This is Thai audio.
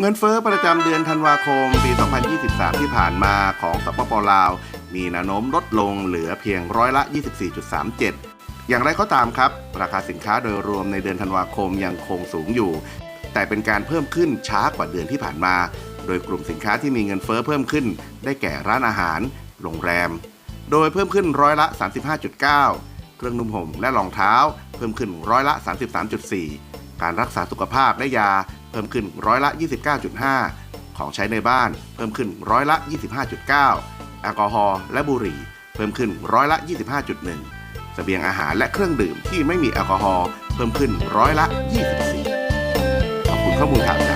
เงินเฟ้อประจำเดือนธันวาคม ปี 2023 ที่ผ่านมาของสปปลาว มีแนวโน้มลดลงเหลือเพียงร้อยละ 24.37 อย่างไรก็ตามครับ ราคาสินค้าโดยรวมในเดือนธันวาคมยังคงสูงอยู่ แต่เป็นการเพิ่มขึ้นช้ากว่าเดือนที่ผ่านมา โดยกลุ่มสินค้าที่มีเงินเฟ้อเพิ่มขึ้น ได้แก่ร้านอาหาร โรงแรม โดยเพิ่มขึ้นร้อยละ 35.9 เครื่องนุ่มห่มและรองเท้า เพิ่มขึ้นร้อยละ 33.4 การรักษาสุขภาพและยา เพิ่มขึ้นร้อยละ 29.5 ของใช้ในบ้าน เพิ่มขึ้นร้อยละ 25.9 แอลกอฮอล์และบุหรี่ เพิ่มขึ้นร้อยละ 25.1 เสบียงอาหารและเครื่องดื่มที่ไม่มีแอลกอฮอล์เพิ่มขึ้นร้อยละ 24 ขอบคุณข้อมูลข่าวจาก